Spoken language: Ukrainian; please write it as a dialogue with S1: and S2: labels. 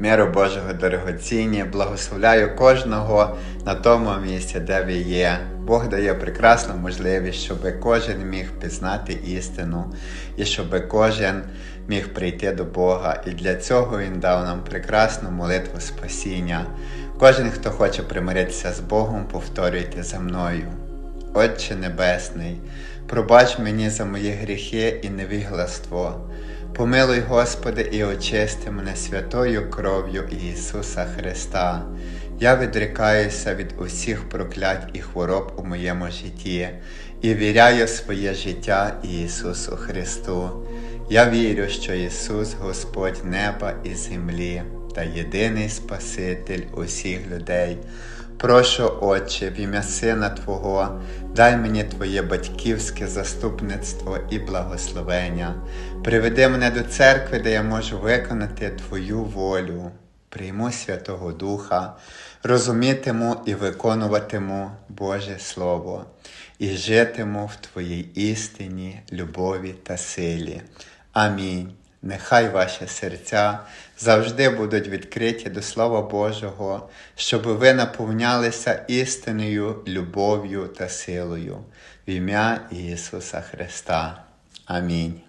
S1: Миру Божого дорогоцінні, благословляю кожного на тому місці, де ви є. Бог дає прекрасну можливість, щоб кожен міг пізнати істину і щоб кожен міг прийти до Бога. І для цього Він дав нам прекрасну молитву спасіння. Кожен, хто хоче примиритися з Богом, повторюйте за мною. Отче Небесний, пробач мені за мої гріхи і невігластво. Помилуй, Господи, і очисти мене святою кров'ю Ісуса Христа. Я відрікаюся від усіх проклять і хвороб у моєму житті і віряю своє життя Ісусу Христу. Я вірю, що Ісус Господь неба і землі та єдиний Спаситель усіх людей. Прошу, Отче, в ім'я Сина Твого, дай мені Твоє батьківське заступництво і благословення. Приведи мене до церкви, де я можу виконати Твою волю. Прийму Святого Духа, розумітиму і виконуватиму Боже Слово, і житиму в Твоїй істині, любові та силі. Амінь. Нехай ваші серця завжди будуть відкриті до Слова Божого, щоб ви наповнялися істинною, любов'ю та силою в ім'я Ісуса Христа. Амінь.